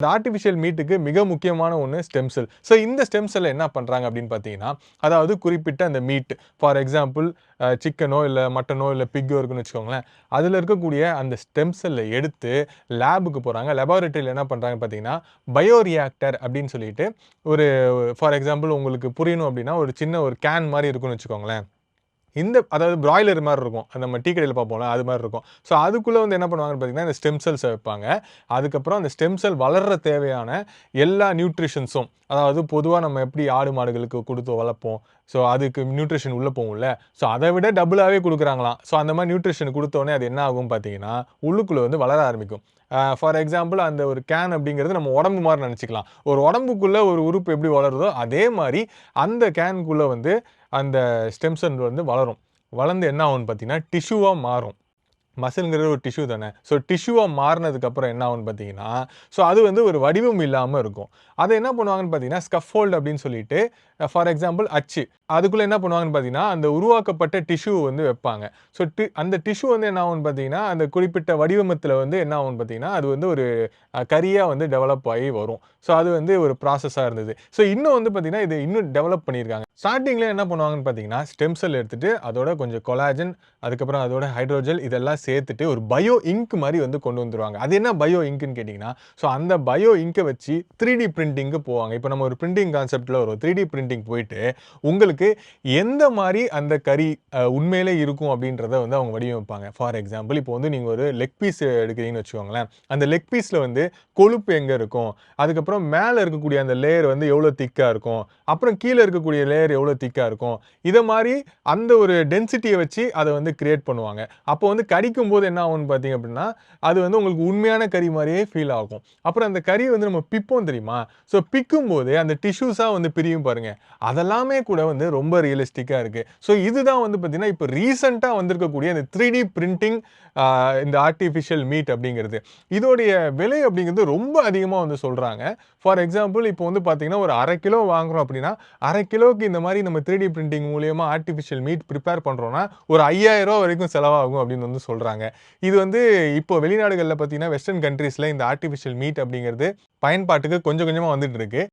இந்த ஆர்டிஃபிஷியல் மீட்டுக்கு மிக முக்கியமான ஒன்று ஸ்டெம் செல் ஸோ இந்த ஸ்டெம் செல்லை என்ன பண்ணுறாங்க அப்படின்னு பார்த்தீங்கன்னா அதாவது குறிப்பிட்ட அந்த மீட் ஃபார் எக்ஸாம்பிள் சிக்கனோ இல்லை மட்டனோ இல்லை பிக்கோ இருக்குன்னு வச்சுக்கோங்களேன் அதில் இருக்கக்கூடிய அந்த ஸ்டெம் செல்லை எடுத்து லேபுக்கு போகிறாங்க லெபார்ட்டரியில் என்ன பண்ணுறாங்க பார்த்தீங்கன்னா பயோ ரியாக்டர் அப்படின்னு சொல்லிட்டு ஒரு ஃபார் எக்ஸாம்பிள் உங்களுக்கு புரியணும் அப்படின்னா ஒரு சின்ன ஒரு கேன் மாதிரி இருக்குன்னு வச்சுக்கோங்களேன். இந்த அதாவது பிராய்லர் மாதிரி இருக்கும். அந்த நம்ம டீ கடையில் பார்ப்போம்ல அது மாதிரி இருக்கும். ஸோ அதுக்குள்ளே வந்து என்ன பண்ணுவாங்கன்னு பார்த்தீங்கன்னா இந்த ஸ்டெம் செல்ஸை வைப்பாங்க. அதுக்கப்புறம் அந்த ஸ்டெம் செல் வளர்ற தேவையான எல்லா நியூட்ரிஷன்ஸும் அதாவது பொதுவாக நம்ம எப்படி ஆடு மாடுகளுக்கு கொடுத்து வளர்ப்போம் ஸோ அதுக்கு நியூட்ரிஷன் உள்ளே போகும்ல ஸோ அதை விட டபுளாகவே கொடுக்குறாங்களாம். ஸோ அந்த மாதிரி நியூட்ரிஷன் கொடுத்தோடனே அது என்ன ஆகும் பார்த்தீங்கன்னா உள்ளுக்குள்ளே வந்து வளர ஆரம்பிக்கும். ஃபார் எக்ஸாம்பிள் அந்த ஒரு கேன் அப்படிங்கிறது நம்ம உடம்பு மாதிரி நினச்சிக்கலாம். ஒரு உடம்புக்குள்ளே ஒரு உறுப்பு எப்படி வளருதோ அதே மாதிரி அந்த கேனுக்குள்ளே வந்து அந்த ஸ்டெம்சன் வந்து வளரும். வளர்ந்து என்ன ஆகும்னு பார்த்தீங்கன்னா டிஷ்யூவாக மாறும். மசில்ங்கிறது ஒரு டிஷ்யூ தானே. ஸோ டிஷ்யூவாக மாறினதுக்கப்புறம் என்ன ஆகும்னு பார்த்தீங்கன்னா ஸோ அது வந்து ஒரு வடிவம் இல்லாமல் இருக்கும். அதை என்ன பண்ணுவாங்கன்னு பார்த்தீங்கன்னா ஸ்கஃபோல்டு அப்படின்னு சொல்லிட்டு ஃபார் எக்ஸாம்பிள் அச்சு. அதுக்குள்ளே என்ன பண்ணுவாங்கன்னு பார்த்தீங்கன்னா அந்த உருவாக்கப்பட்ட டிஷ்யூ வந்து வைப்பாங்க. ஸோ டி அந்த டிஷ்யூ வந்து என்ன ஆகும்னு பார்த்தீங்கன்னா அந்த குறிப்பிட்ட வடிவமத்தில் வந்து என்ன ஆகும்னு பார்த்தீங்கன்னா அது வந்து ஒரு கரியாக வந்து டெவலப் ஆகி வரும். ஸோ அது வந்து ஒரு ப்ராசஸாக இருந்தது. ஸோ இன்னும் வந்து பார்த்தீங்கன்னா இது இன்னும் டெவலப் பண்ணியிருக்காங்க. ஸ்டார்டிங்கில் என்ன பண்ணுவாங்கன்னு பார்த்தீங்கன்னா ஸ்டெம் செல் எடுத்துகிட்டு அதோட கொஞ்சம் கொலாஜன் அதுக்கப்புறம் அதோட ஹைட்ரோஜல் இதெல்லாம் சேர்த்துட்டு ஒரு பயோ இங்க் மாதிரி வந்து கொண்டு வந்துருவாங்க. அது என்ன பயோ இங்க்னு கேட்டிங்கன்னா ஸோ அந்த பயோ இங்கை வச்சு த்ரீ டி பிரிண்டிங்க்கு போவாங்க. இப்போ நம்ம ஒரு பிரிண்டிங் கான்செப்டில் ஒரு த்ரீ டி பிரிண்டிங் போயிட்டு உங்களுக்கு எந்த மாதிரி அந்த கறி உண்மையிலே இருக்கும் அப்படின்றத வந்து அவங்க வடிவமைப்பாங்க. ஃபார் எக்ஸாம்பிள் இப்போ வந்து நீங்கள் ஒரு லெக் பீஸ் எடுக்கிறீங்கன்னு வச்சுக்கோங்களேன். அந்த லெக் பீஸில் வந்து கொழுப்பு எங்கே இருக்கும்? அதுக்கப்புறம் மேலே இருக்கக்கூடிய அந்த லேயர் வந்து எவ்வளோ திக்காக இருக்கும்? அப்புறம் கீழே இருக்கக்கூடிய லேயர் எவ்வளோ திக்காக இருக்கும்? இதை மாதிரி அந்த ஒரு டென்சிட்டியை வச்சு அதை வந்து கிரியேட் பண்ணுவாங்க. அப்போ வந்து கடிக்கும் போது என்ன ஆகும்னு பார்த்தீங்க அப்படின்னா அது வந்து உங்களுக்கு உண்மையான கறி மாதிரியே ஃபீல் ஆகும். அப்புறம் அந்த கறி வந்து நம்ம பிப்போம் தெரியுமா? ஸோ பிக்கும்போது அந்த டிஷ்யூஸாக வந்து பிரியும் பாருங்கள் அதெல்லாமே கூட வந்து ரொம்ப ரியலிஸ்டிக்காக இருக்குது ஸோ இதுதான் வந்து பார்த்திங்கன்னா இப்போ ரீசெண்டாக வந்திருக்கக்கூடிய இந்த த்ரீ டி பிரிண்டிங் இந்த ஆர்டிஃபிஷியல் மீட் அப்படிங்கிறது. இதோடைய விலை அப்படிங்கிறது ரொம்ப அதிகமாக வந்து சொல்கிறாங்க ஃபார் எக்ஸாம்பிள் இப்போ வந்து பார்த்தீங்கன்னா ஒரு அரை கிலோ வாங்குகிறோம் அப்படின்னா அரை கிலோவுக்கு இந்த மாதிரி நம்ம த்ரீ டி பிரிண்டிங் மூலியமாக ஆர்டிஃபிஷியல் மீட் ப்ரிப்பேர் பண்ணுறோன்னா ஒரு ஐயாயிரம் ரூபா வரைக்கும் செலவாகும் அப்படின்னு வந்து சொல்கிறாங்க இது வந்து இப்போ வெளிநாடுகளில் பார்த்தீங்கன்னா வெஸ்டர்ன் கண்ட்ரீஸில் இந்த ஆர்டிஃபிஷியல் மீட் அப்படிங்கிறது பயன்பாட்டுக்கு கொஞ்சம் கொஞ்சமாக வந்துட்டு இருக்கு.